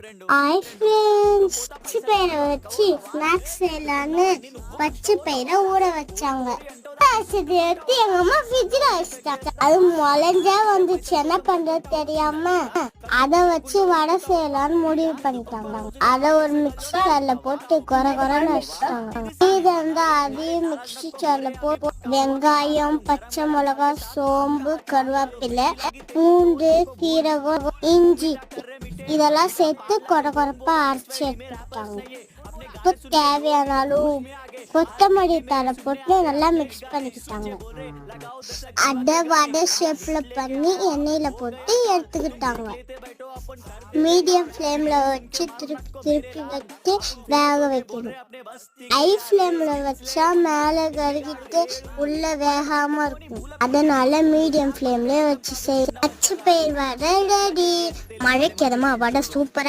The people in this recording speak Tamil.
ஹாய் ஃப்ரெண்ட்ஸ் பச்சை பயிரை வச்சு ஸ்நாக்ஸ் செய்யலான்னு பச்சை பயிரை ஊற வச்சாங்க. வச்சது எடுத்து எங்க அம்மா ஃப்ரிட்ஜில் வச்சுட்டாங்க. அது முளைஞ்சா வந்துச்சு. என்ன பண்றது தெரியாம. அதை வச்சு வடை செய்யலாம்னு முடிவு பண்ணிட்டாங்க. அதை ஒரு மிக்ஸி ஜார்ல போட்டு குறை குறைன்னு வச்சுட்டாங்க. இது வந்து அதையும் மிக்ஸி ஜார்ல போட்டு வெங்காயம் பச்சை மிளகாய் சோம்பு கருவேப்பிலை பூண்டு கீரகம் இஞ்சி இதெல்லாம் சேர்த்து கொட கொரப்பா அரைச்சி எடுத்துக்கிட்டாங்க. இப்போ தேவையான அளவு கொத்தமல்லி தலை போட்டு நல்லா மிக்ஸ் பண்ணிக்கிட்டாங்க. அடை வடை ஷேப்ல பண்ணி எண்ணெயில போட்டு எடுத்துக்கிட்டாங்க. மீடியம் ஃப்ளேம்ல வச்சு திருப்பி திருப்பி வச்சு வேக வைக்கணும். ஹை ஃப்ளேம்ல வச்சா மேலே கருகிட்டு உள்ள வேகாமல் இருக்கும். அதனால மீடியம் ஃப்ளேம்லேயே வச்சு செய் பச்சை பயிர் வடை ரெடி மழைக்கிழமை வடை சூப்பரா